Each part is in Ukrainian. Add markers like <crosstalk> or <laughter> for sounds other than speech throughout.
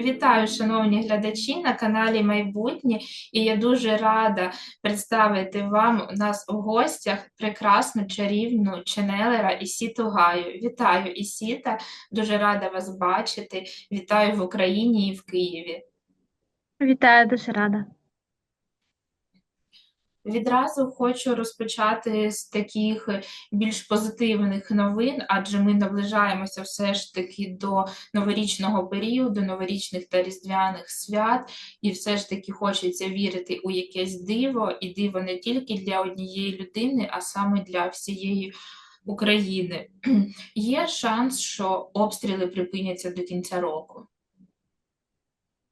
Вітаю, шановні глядачі на каналі Майбутнє, і я дуже рада представити вам у нас у гостях прекрасну чарівну ченелера Ісіту Гаю. Вітаю, Ісіта, дуже рада вас бачити. Вітаю в Україні і в Києві. Вітаю, дуже рада. Відразу хочу розпочати з таких більш позитивних новин, адже ми наближаємося все ж таки до новорічного періоду, новорічних та різдвяних свят, і все ж таки хочеться вірити у якесь диво, і диво не тільки для однієї людини, а саме для всієї України. <clears throat> Є шанс, що обстріли припиняться до кінця року.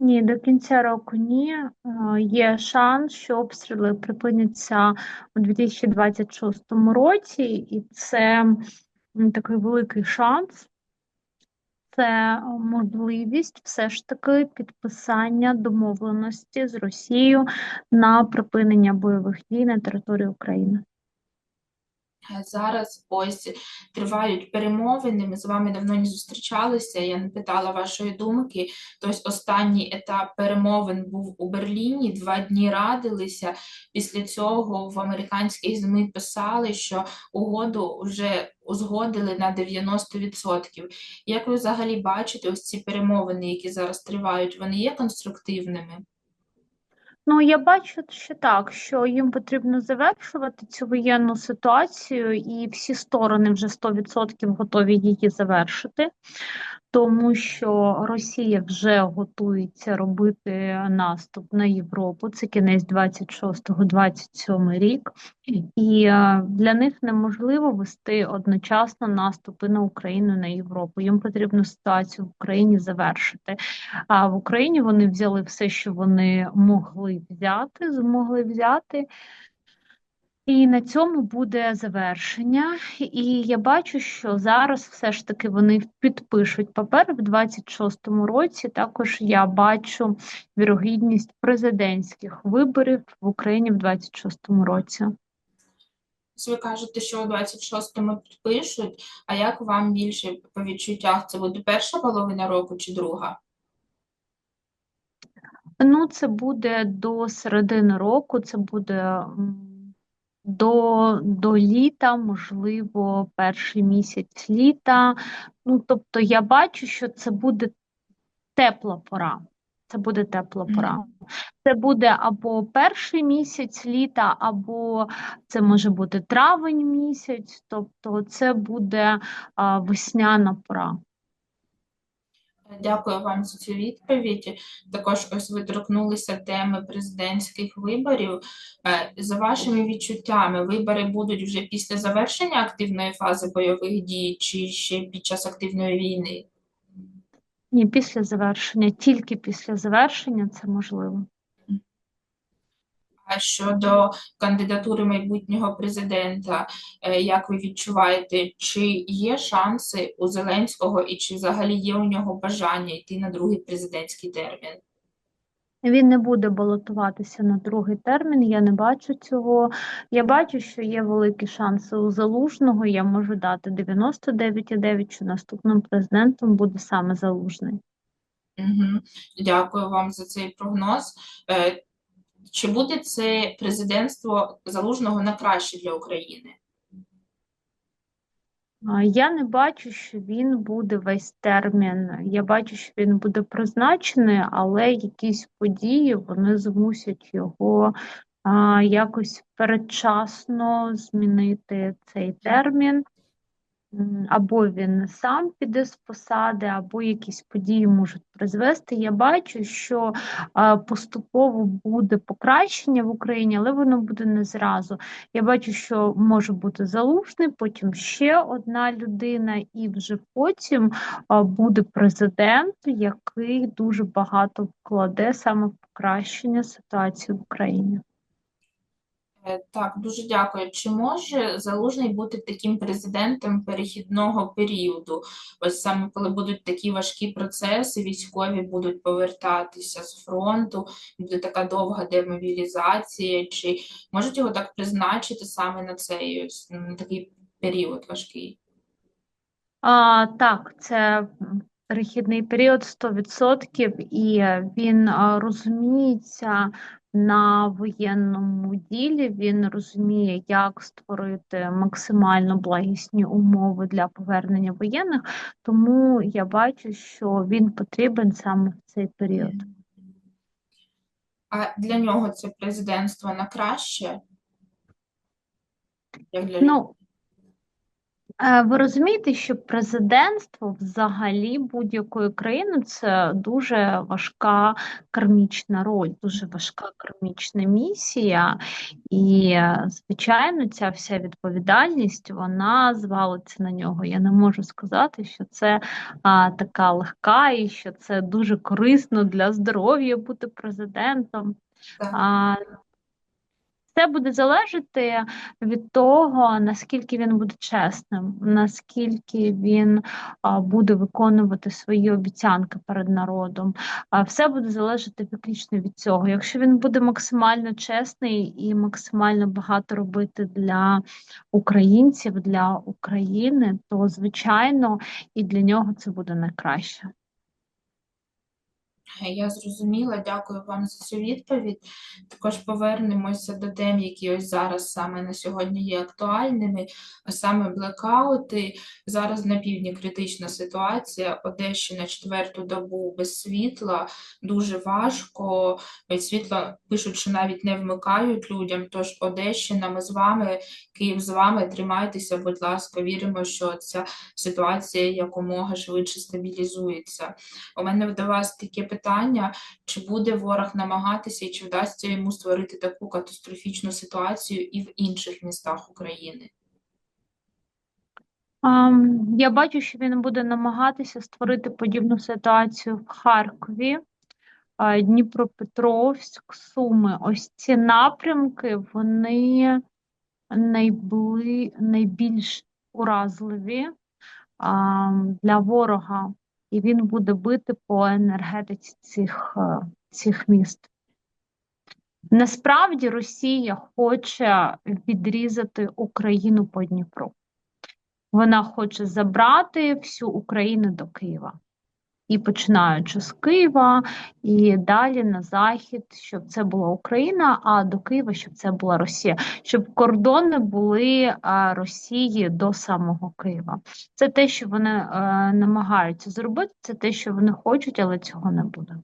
Ні, до кінця року ні. Е, Є шанс, що обстріли припиняться у 2026 році, і це такий великий шанс. Це можливість все ж таки підписання домовленості з Росією на припинення бойових дій на території України. Е, Зараз ось тривають перемовини. Ми з вами давно не зустрічалися. Я не питала вашої думки. Тобто останній етап перемовин був у Берліні. Два дні радилися. Після цього в американських ЗМІ писали, що угоду вже узгодили на 90%. Як ви взагалі бачите, ось ці перемовини, які зараз тривають, вони є конструктивними? Ну, я бачу ще так, що їм потрібно завершувати цю воєнну ситуацію, і всі сторони вже 100% готові її завершити, тому що Росія вже готується робити наступ на Європу. Це кінець 26-27 рік, і е, для них неможливо вести одночасно наступи на Україну на Європу. Їм потрібно ситуацію в Україні завершити. А в Україні вони взяли все, що вони могли взяти, змогли взяти. І на цьому буде завершення. І я бачу, що зараз все ж таки вони підпишуть папер в 26-му році. Також я бачу вірогідність президентських виборів в Україні в 26-му році. Ви кажете, що у 26-му підпишуть, а як вам більше по відчуттях? Це буде перша половина року чи друга? Ну, це буде до середини року, це буде до, до літа, можливо, перший місяць літа. Ну, тобто я бачу, що це буде тепла пора. Це буде тепла пора. Це буде або перший місяць літа, або це може бути травень місяць, тобто це буде а, весняна пора. Дякую вам за цю відповідь. Також ось ви торкнулися теми президентських виборів. Е, За вашими відчуттями, вибори будуть вже після завершення активної фази бойових дій чи ще під час активної війни? Ні, після завершення, тільки після завершення це можливо. Щодо кандидатури майбутнього президента, е, як ви відчуваєте, чи є шанси у Зеленського і чи взагалі є у нього бажання йти на другий президентський термін? Він не буде балотуватися на другий термін, я не бачу цього. Я бачу, що є великі шанси у Залужного. Я можу дати 99,9, що наступним президентом буде саме Залужний. Угу. Дякую вам за цей прогноз. Чи буде це президентство Залужного на краще для України? Я не бачу, що він буде весь термін. Я бачу, що він буде призначений, але якісь події вони змусять його а, якось передчасно змінити цей термін. Або він сам піде з посади, або якісь події можуть призвести. Я бачу, що поступово буде покращення в Україні, але воно буде не зразу. Я бачу, що може бути залужний, потім ще одна людина, і вже потім буде президент, який дуже багато вкладе саме в покращення ситуації в Україні. Е, Так, дуже дякую. Чи може Залужний бути таким президентом перехідного періоду? Ось саме коли будуть такі важкі процеси, військові будуть повертатися з фронту, буде така довга демобілізація, чи можуть його так призначити саме на цей на такий період важкий? А, так, це перехідний період 100%, і е, він розуміється на воєнному ділі. Він розуміє, як створити максимально благісні умови для повернення воєнних, тому я бачу, що він потрібен саме в цей період. А для нього це президентство на краще? Як для Ну, Ви розумієте, що президентство взагалі будь-якої країни це дуже важка кармічна роль, дуже важка кармічна місія, і, е, звичайно, ця вся відповідальність вона звалиться на нього. Я не можу сказати, що це а, така легка і що це дуже корисно для здоров'я бути президентом. А, це буде залежати від того, наскільки він буде чесним, наскільки він буде виконувати свої обіцянки перед народом. Все буде залежати виключно від цього. Якщо він буде максимально чесний і максимально багато робити для українців, для України, то звичайно і для нього це буде найкраще. Я зрозуміла, дякую вам за цю відповідь. Також повернемося до тем, які ось зараз саме на сьогодні є актуальними, а саме блекаути. Зараз на півдні критична ситуація. Одещина четверту добу без світла, дуже важко. Від світла пишуть, що навіть не вмикають людям. Тож Одещина, ми з вами, Київ з вами, тримайтеся, будь ласка, віримо, що ця ситуація якомога швидше стабілізується. У мене до вас таке питання, чи буде ворог намагатися і чи вдасться йому створити таку катастрофічну ситуацію і в інших містах України? Я бачу, що він буде намагатися створити подібну ситуацію в Харкові, Дніпропетровськ, Суми. Ось ці напрямки, вони найбли... найбільш уразливі для ворога, і він буде бити по енергетиці цих, е, цих міст. Насправді Росія хоче відрізати Україну по Дніпру. Вона хоче забрати всю Україну до Києва. І починаючи з Києва, і далі на захід, щоб це була Україна, а до Києва, щоб це була Росія, щоб кордони були Росії до самого Києва. Це те, що вони е, намагаються зробити, це те, що вони хочуть, але цього не буде.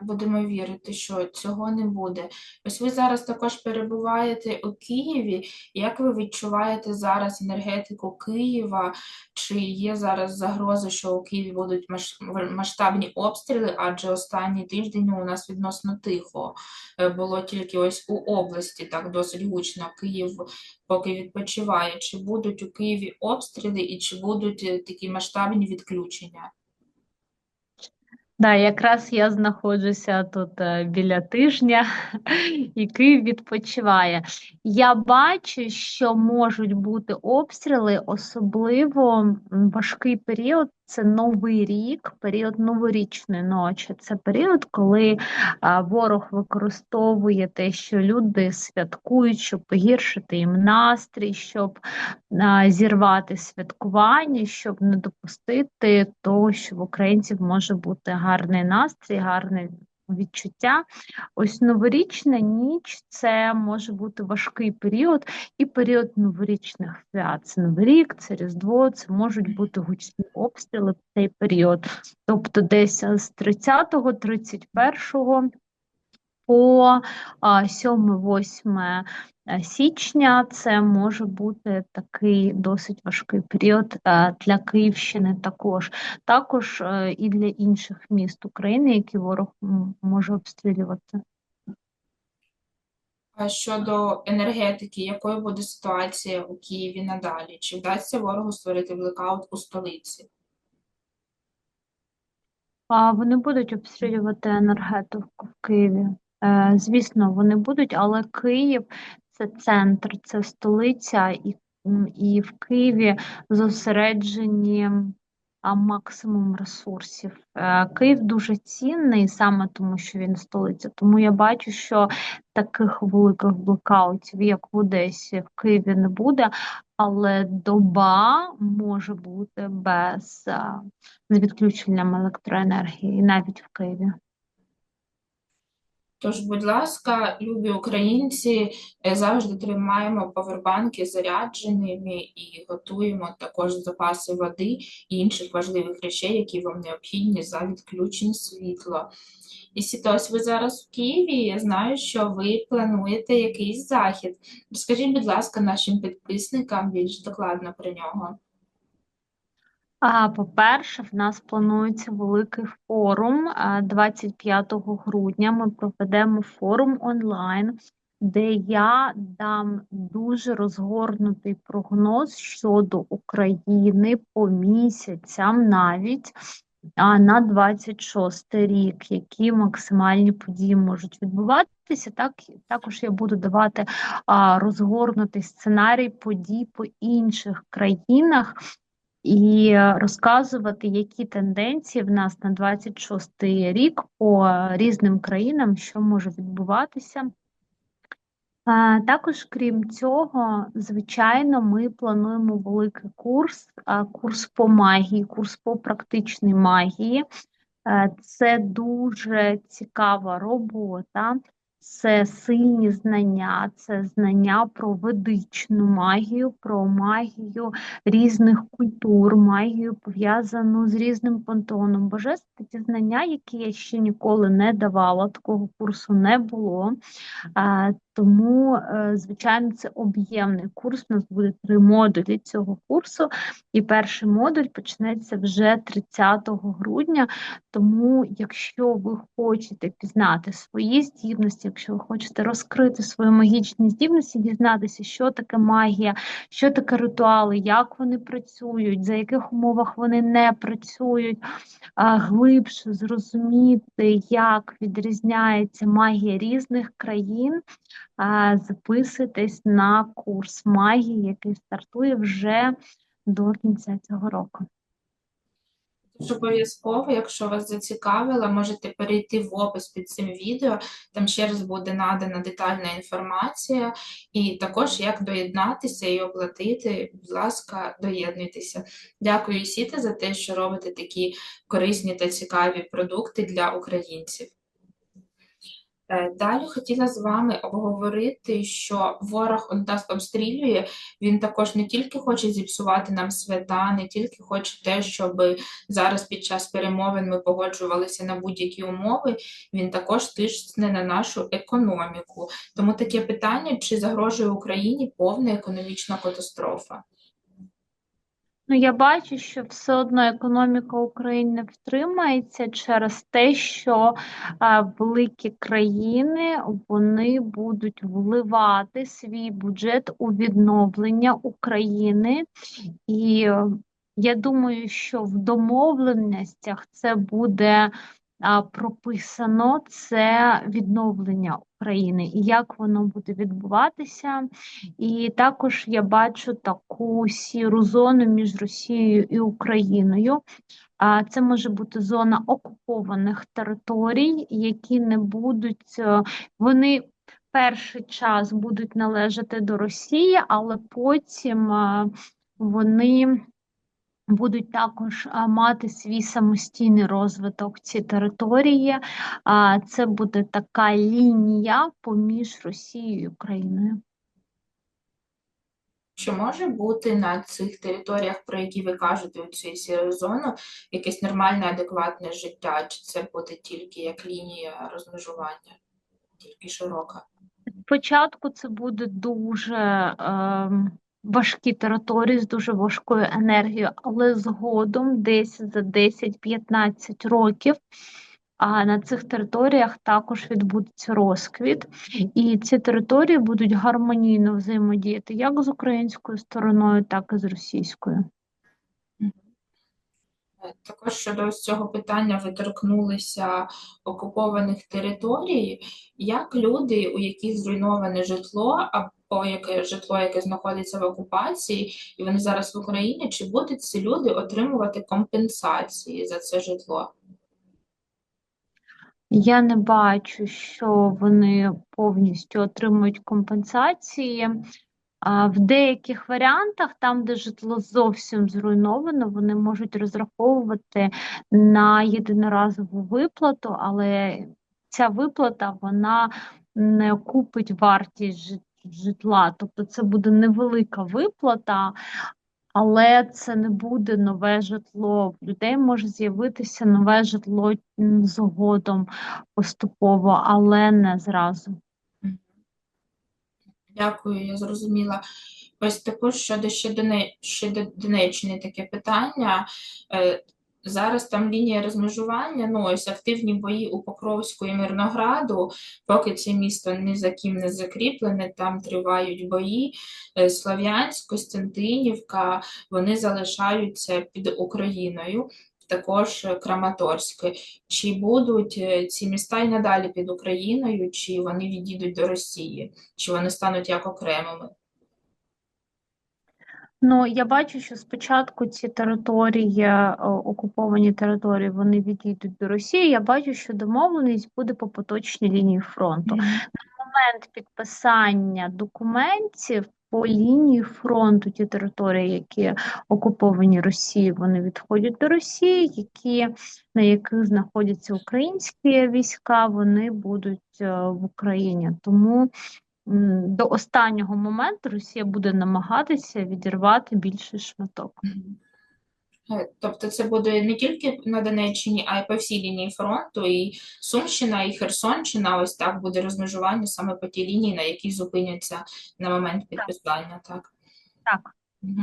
Будемо вірити, що цього не буде. Ось ви зараз також перебуваєте у Києві. Як ви відчуваєте зараз енергетику Києва? Чи є зараз загроза, що у Києві будуть масштабні обстріли? Адже останній тиждень у нас відносно тихо. Е, Було тільки ось у області, так досить гучно. Київ поки відпочиває. Чи будуть у Києві обстріли і чи будуть е, такі масштабні відключення? Да, якраз я знаходжуся тут е, біля тижня, <laughs> і Київ відпочиває. Я бачу, що можуть бути обстріли, особливо важкий період це Новий рік, період новорічної ночі. Це період, коли ворог використовує те, що люди святкують, щоб погіршити їм настрій, щоб зірвати святкування, щоб не допустити того, що в українців може бути гарний настрій, гарне відчуття. Ось новорічна ніч це може бути важкий період і період новорічних свят. Це Новий рік, це Різдво, це можуть бути гучні обстріли в цей період. Тобто десь з 30, 31 по 7-8 січня це може бути такий досить важкий період е, для Київщини також. Також е, і для інших міст України, які ворог може обстрілювати. А щодо енергетики, якою буде ситуація у Києві надалі? Чи вдасться ворогу створити блекаут у столиці? А вони будуть обстрілювати енергетику в Києві. Е, Звісно, вони будуть, але Київ це центр, це столиця, і, і в Києві зосереджені максимум ресурсів. Е, Київ дуже цінний саме тому, що він столиця. Тому я бачу, що таких великих блекаутів, як в Одесі, в Києві не буде, але доба може бути без з відключенням електроенергії, навіть в Києві. Тож, будь ласка, любі українці, е, завжди тримаємо павербанки зарядженими і готуємо також запаси води і інших важливих речей, які вам необхідні за відключень світла. І Сітось, ви зараз в Києві. Я знаю, що ви плануєте якийсь захід. Розкажіть, будь ласка, нашим підписникам більш докладно про нього. По-перше, в нас планується великий форум. 25 грудня ми проведемо форум онлайн, де я дам дуже розгорнутий прогноз щодо України по місяцям навіть на 26 рік, які максимальні події можуть відбуватися. Так, також я буду давати розгорнутий сценарій подій по інших країнах і розказувати, які тенденції в нас на 26-й рік по різним країнам, що може відбуватися. Також, крім цього, звичайно, ми плануємо великий курс, курс по магії, курс по практичній магії. Е, Це дуже цікава робота, це сильні знання, це знання про ведичну магію, про магію різних культур, магію пов'язану з різним пантеоном божеств. Ці знання, які я ще ніколи не давала, такого курсу не було. Тому, е, звичайно, це об'ємний курс. У нас буде три модулі цього курсу, і перший модуль почнеться вже 30 грудня. Тому, якщо ви хочете пізнати свої здібності, якщо ви хочете розкрити свої магічні здібності, дізнатися, що таке магія, що таке ритуали, як вони працюють, за яких умовах вони не працюють, глибше зрозуміти, як відрізняється магія різних країн, записуйтесь на курс магії, який стартує вже до кінця цього року. Тож обов'язково, якщо вас зацікавило, можете перейти в опис під цим відео, там ще раз буде надана детальна інформація, і також як доєднатися і оплатити, будь ласка, доєднуйтеся. Дякую, Ісіте, за те, що робите такі корисні та цікаві продукти для українців. Е, Далі хотіла з вами обговорити, що ворог нас обстрілює, він також не тільки хоче зіпсувати нам свята, не тільки хоче те, щоб зараз під час перемовин ми погоджувалися на будь-які умови, він також тисне на нашу економіку. Тому таке питання, чи загрожує Україні повна економічна катастрофа? Ну, я бачу, що все одно економіка України втримається через те, що е, великі країни вони будуть вливати свій бюджет у відновлення України, і е, я думаю, що в домовленостях це буде прописано це відновлення України і як воно буде відбуватися. І також я бачу таку сіру зону між Росією і Україною. Це може бути зона окупованих територій, які не будуть, е, вони перший час будуть належати до Росії, але потім е, вони будуть також мати свій самостійний розвиток ці території. Це буде така лінія поміж Росією і Україною. Чи може бути на цих територіях, про які ви кажете, у цій сіру зону, якесь нормальне, адекватне життя, чи це буде тільки як лінія розмежування, тільки широка? Спочатку це буде дуже ем, важкі території з дуже важкою енергією, але згодом, десь за 10-15 років, а на цих територіях також відбудеться розквіт, і ці території будуть гармонійно взаємодіяти як з українською стороною, так і з російською. Також щодо цього питання ви торкнулися окупованих територій. Як люди, у яких зруйноване житло, або о яке житло, яке знаходиться в окупації, і вони зараз в Україні, чи будуть ці люди отримувати компенсації за це житло? Я не бачу, що вони повністю отримують компенсації. А в деяких варіантах, там, де житло зовсім зруйновано, вони можуть розраховувати на єдиноразову виплату, але ця виплата вона не купить вартість жит- житла. Тобто це буде невелика виплата, але це не буде нове житло. В людей може з'явитися нове житло згодом поступово, але не зразу. Дякую, я зрозуміла. Ось також щодо ще Донеччини таке питання. Зараз там лінія розмежування, ну ось активні бої у Покровську і Мирнограду, поки це місто ні за ким не закріплене, там тривають бої. Е, Слов'янськ, Костянтинівка, вони залишаються під Україною. Також е, Краматорськ. Чи будуть е, ці міста і надалі під Україною, чи вони відійдуть до Росії, чи вони стануть як окремими? Ну, я бачу, що спочатку ці території, е, окуповані території, вони відійдуть до Росії. Я бачу, що домовленість буде по поточній лінії фронту. На момент підписання документів по лінії фронту, ті території, які окуповані Росією, вони відходять до Росії, які, на яких знаходяться українські війська, вони будуть е, в Україні. Тому до останнього моменту Росія буде намагатися відірвати більший шматок. Е, Тобто це буде не тільки на Донеччині, а й по всій лінії фронту, і Сумщина, і Херсонщина, ось так буде розмежування саме по тій лінії, на якій зупиняться на момент підписання, так? Так. Угу.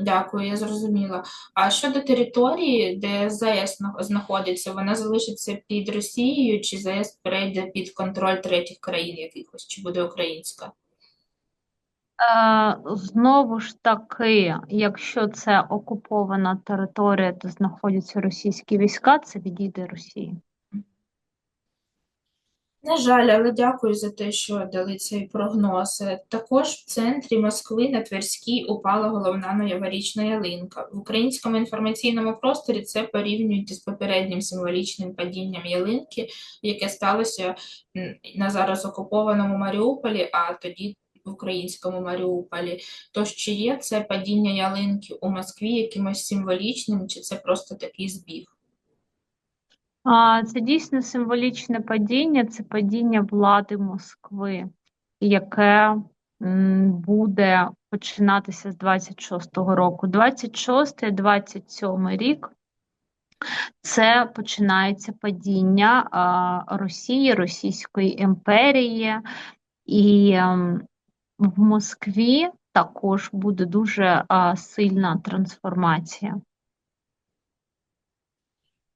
Дякую, я зрозуміла. А щодо території, де ЗАЕС знаходиться, вона залишиться під Росією, чи ЗАЕС перейде під контроль третіх країн якихось, чи буде українська? Е, Знову ж таки, якщо це окупована територія, де знаходяться російські війська, це відійде Росії. На жаль, але дякую за те, що дали цей прогноз. Також в центрі Москви на Тверській упала головна новорічна ялинка. В українському інформаційному просторі це порівнюють із попереднім символічним падінням ялинки, яке сталося на зараз окупованому Маріуполі, а тоді в українському Маріуполі. Тож чи є це падіння ялинки у Москві якимось символічним, чи це просто такий збіг? Це дійсно символічне падіння, це падіння влади Москви, яке буде починатися з 26-го року. 26-27 рік це починається падіння Росії, Російської імперії, і ем, в Москві також буде дуже сильна трансформація.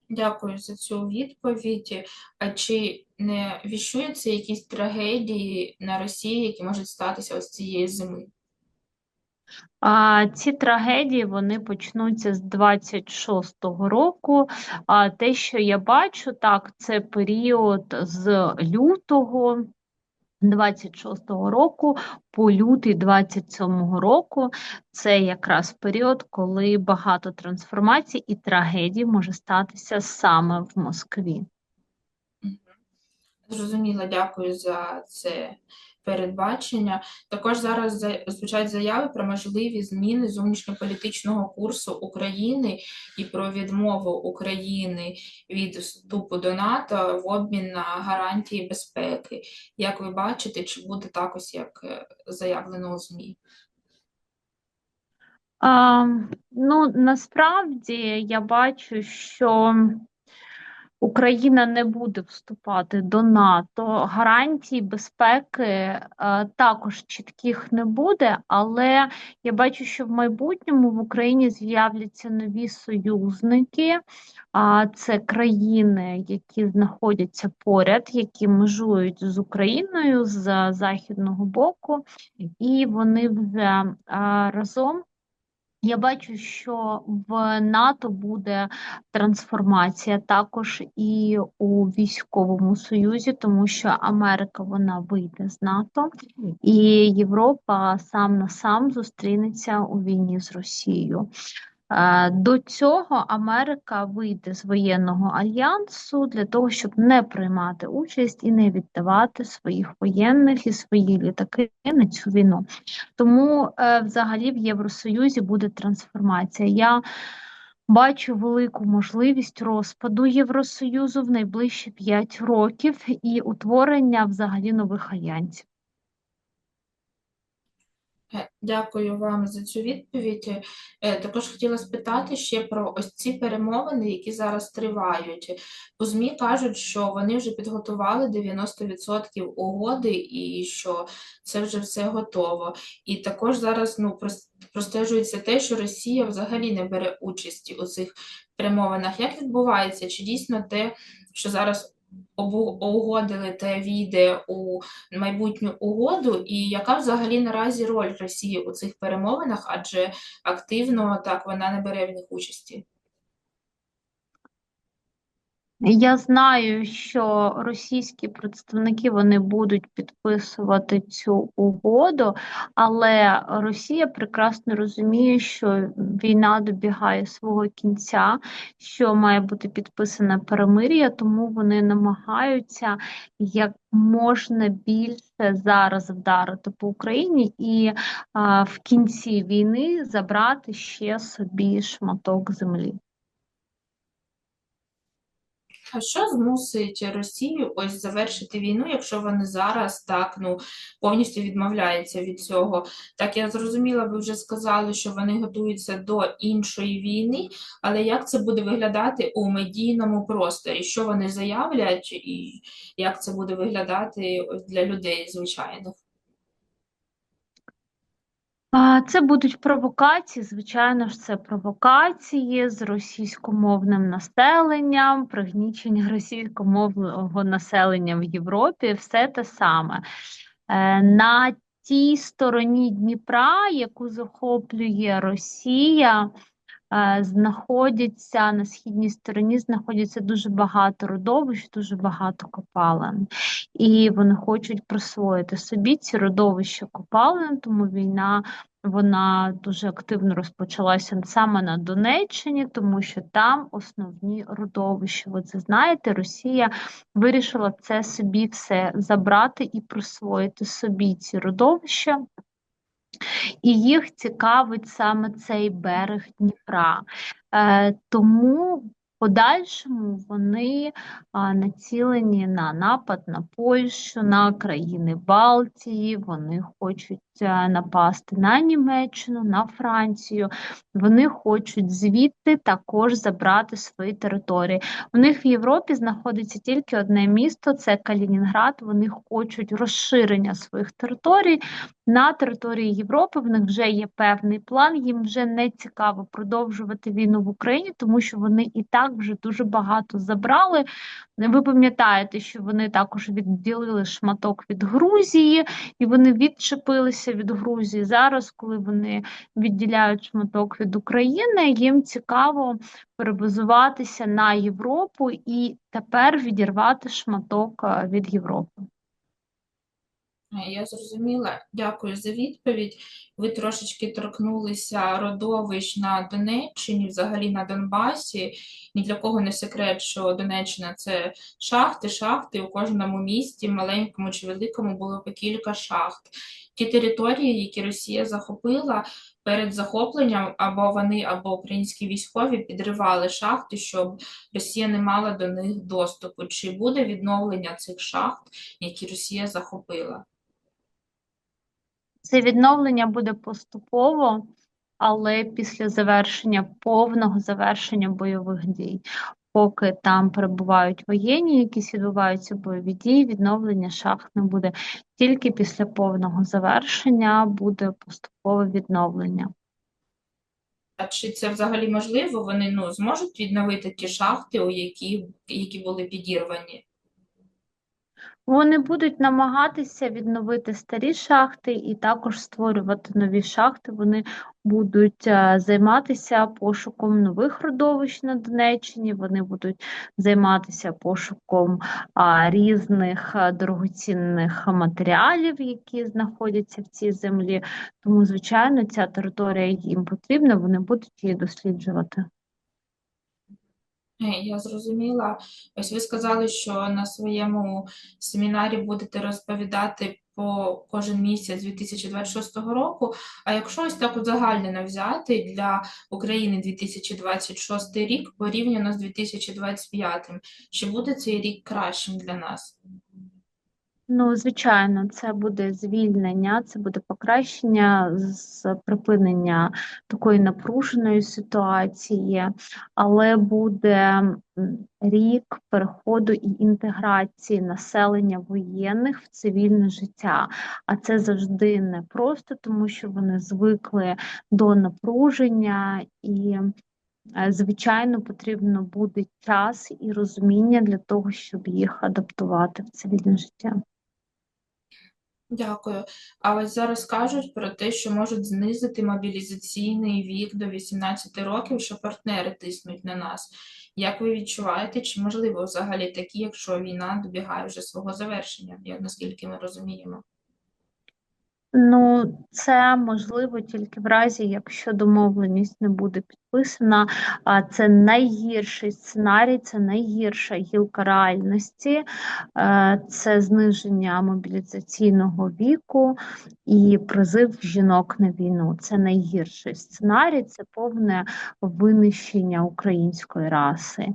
Дякую за цю відповідь. А чи не віщуються якісь трагедії на Росії, які можуть статися ось цієї зими? А, ці трагедії вони почнуться з 26-го року. А те, що я бачу, так, це період з лютого 26-го року по лютий 27-го року. Це якраз період, коли багато трансформацій і трагедій може статися саме в Москві. Зрозуміло, дякую за це передбачення. Також зараз за- звучать заяви про можливі зміни зовнішньополітичного курсу України і про відмову України від вступу до НАТО в обмін на гарантії безпеки. Як ви бачите, чи буде так ось, як е, заявлено у ЗМІ? А, ну, насправді я бачу, що Україна не буде вступати до НАТО. Гарантій безпеки е, також чітких не буде, але я бачу, що в майбутньому в Україні з'являться нові союзники. А це країни, які знаходяться поряд, які межують з Україною з західного боку, і вони вже разом Я бачу, що в НАТО буде трансформація також і у військовому союзі, тому що Америка вона вийде з НАТО, і Європа сам на сам зустрінеться у війні з Росією. Е, До цього Америка вийде з воєнного альянсу для того, щоб не приймати участь і не віддавати своїх воєнних і свої літаки на цю війну. Тому е, взагалі в Євросоюзі буде трансформація. Я бачу велику можливість розпаду Євросоюзу в найближчі 5 років і утворення взагалі нових альянсів. Е, Дякую вам за цю відповідь. Е, Також хотіла спитати ще про ось ці перемовини, які зараз тривають. У ЗМІ кажуть, що вони вже підготували 90% угоди і що це вже все готово. І також зараз ну, простежується те, що Росія взагалі не бере участі у цих перемовинах. Як відбувається? Чи дійсно те, що зараз угодили, те війде у майбутню угоду, і яка взагалі наразі роль Росії у цих перемовинах, адже активно так вона не бере в них участі? Я знаю, що російські представники вони будуть підписувати цю угоду, але Росія прекрасно розуміє, що війна добігає свого кінця, що має бути підписане перемир'я, тому вони намагаються як можна більше зараз вдарити по Україні і а, в кінці війни забрати ще собі шматок землі. Що змусить Росію ось завершити війну, якщо вони зараз так ну повністю відмовляються від цього? Так я зрозуміла, ви вже сказали, що вони готуються до іншої війни, але як це буде виглядати у медійному просторі? Що вони заявлять, і як це буде виглядати для людей звичайних? Це будуть провокації, звичайно ж, це провокації з російськомовним населенням, пригнічення <laughs> російськомовного населення в Європі, все те саме. Е, На тій стороні Дніпра, яку захоплює Росія, знаходяться на східній стороні, знаходяться дуже багато родовищ, дуже багато копалин. І вони хочуть присвоїти собі ці родовища копалин, тому війна вона дуже активно розпочалася саме на Донеччині, тому що там основні родовища. Ви це знаєте, Росія вирішила це собі все забрати і присвоїти собі ці родовища. І їх цікавить саме цей берег Дніпра. Е, тому подальшому вони націлені на напад на Польщу, на країни Балтії, вони хочуть е, напасти на Німеччину, на Францію. Вони хочуть звідти також забрати свої території. У них в Європі знаходиться тільки одне місто це Калінінград. Вони хочуть розширення своїх територій на території Європи. В них вже є певний план. Їм вже не цікаво продовжувати війну в Україні, тому що вони і так вже дуже багато забрали. Ви пам'ятаєте, що вони також відділили шматок від Грузії, і вони відчепилися від Грузії. Зараз, коли вони відділяють шматок від України, їм цікаво перебазуватися на Європу і тепер відірвати шматок е, від Європи. Я зрозуміла. Дякую за відповідь. Ви трошечки торкнулися родовищ на Донеччині, взагалі на Донбасі. Ні для кого не секрет, що Донеччина це шахти, шахти. У кожному місті, маленькому чи великому, було по кілька шахт. Ті території, які Росія захопила, перед захопленням або вони, або українські військові підривали шахти, щоб Росія не мала до них доступу. Чи буде відновлення цих шахт, які Росія захопила? Це відновлення буде поступово, але після завершення повного завершення бойових дій. Поки там перебувають воєнні, якісь відбуваються бойові дії, відновлення шахт не буде. Тільки після повного завершення буде поступове відновлення. А чи це взагалі можливо? Вони ну, зможуть відновити ті шахти, у які, які були підірвані? Вони будуть намагатися відновити старі шахти і також створювати нові шахти. Вони будуть е, займатися пошуком нових родовищ на Донеччині. Вони будуть займатися пошуком а, різних е, дорогоцінних матеріалів, які знаходяться в цій землі. Тому, звичайно, ця територія їм потрібна, вони будуть її досліджувати. Е, Я зрозуміла. Ось ви сказали, що на своєму семінарі будете розповідати по кожен місяць 2026 року. А якщо ось так узагальнено взяти для України 2026 рік порівняно з 2025, чи буде цей рік кращим для нас? Ну, звичайно, це буде звільнення, це буде покращення з припинення такої напруженої ситуації, але буде рік переходу і інтеграції населення воєнних в цивільне життя. А це завжди непросто, тому що вони звикли до напруження і. е, Звичайно, потрібно буде час і розуміння для того, щоб їх адаптувати в цивільне життя. Дякую. А ось зараз кажуть про те, що можуть знизити мобілізаційний вік до 18 років, що партнери тиснуть на нас. Як ви відчуваєте, чи можливо взагалі такі, якщо війна добігає вже свого завершення, як наскільки ми розуміємо? Ну, це можливо тільки в разі, якщо домовленість не буде підписана. А це найгірший сценарій, це найгірша гілка реальності, е, це зниження мобілізаційного віку і призив жінок на війну. Це найгірший сценарій, це повне винищення української раси.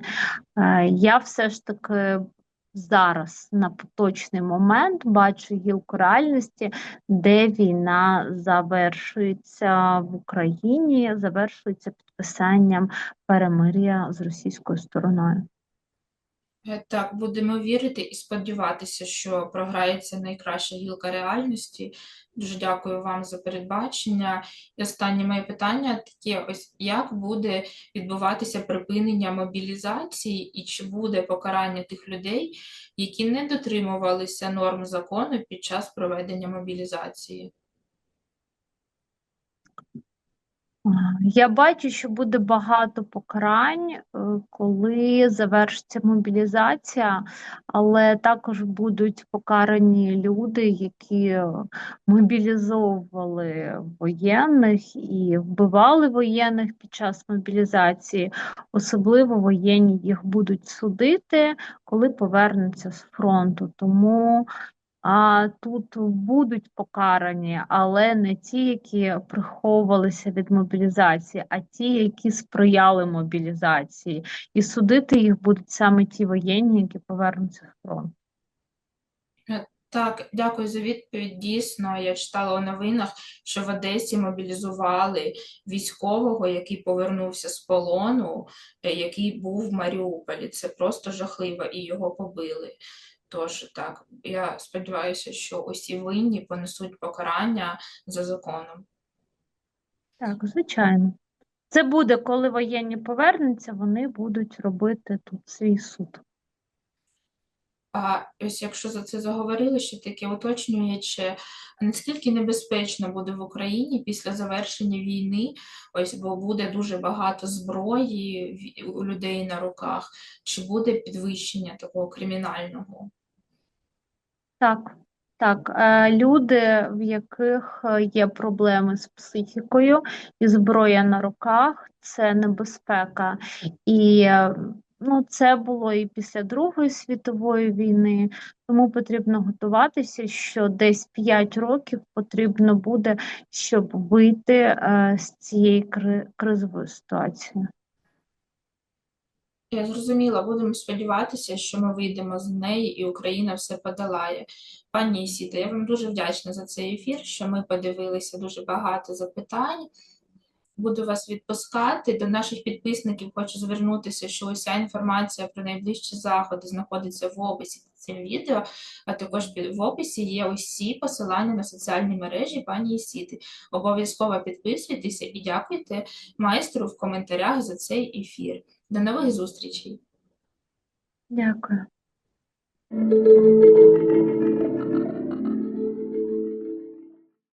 Е, Я все ж таки зараз на поточний момент бачу гілку реальності, де війна завершується в Україні, завершується підписанням перемир'я з російською стороною. Е, Так, будемо вірити і сподіватися, що програється найкраща гілка реальності. Дуже дякую вам за передбачення. І останнє моє питання таке: ось як буде відбуватися припинення мобілізації, і чи буде покарання тих людей, які не дотримувалися норм закону під час проведення мобілізації? А, Я бачу, що буде багато покарань, е, коли завершиться мобілізація, але також будуть покарані люди, які мобілізовували воєнних і вбивали воєнних під час мобілізації. Особливо воєнні їх будуть судити, коли повернуться з фронту. Тому тут будуть покарані, але не ті, які приховувалися від мобілізації, а ті, які сприяли мобілізації. І судити їх будуть саме ті воєнні, які повернуться з фронту. Е, Так, дякую за відповідь. Дійсно, я читала у новинах, що в Одесі мобілізували військового, який повернувся з полону, е, який був в Маріуполі. Це просто жахливо, і його побили. Тож так, я сподіваюся, що усі винні понесуть покарання за законом. Так, звичайно. Це буде, коли воєнні повернуться, вони будуть робити тут свій суд. А ось якщо за це заговорили, ще таке уточнююче, наскільки небезпечно буде в Україні після завершення війни, ось бо буде дуже багато зброї у людей на руках, чи буде підвищення такого кримінального? Так, так. Е, Люди, в яких е, є проблеми з психікою і зброя на руках, це небезпека. І е, ну, це було і після Другої світової війни, тому потрібно готуватися, що десь 5 років потрібно буде, щоб вийти з цієї кризової ситуації. Я зрозуміла, будемо сподіватися, що ми вийдемо з неї і Україна все подолає. Пані Ісіта, я вам дуже вдячна за цей ефір, що ми подивилися дуже багато запитань. Буду вас відпускати. До наших підписників хочу звернутися, що уся інформація про найближчі заходи знаходиться в описі під цим відео, а також в описі є усі посилання на соціальні мережі пані Ісіти. Обов'язково підписуйтеся і дякуйте майстру в коментарях за цей ефір. До нових зустрічей! Дякую.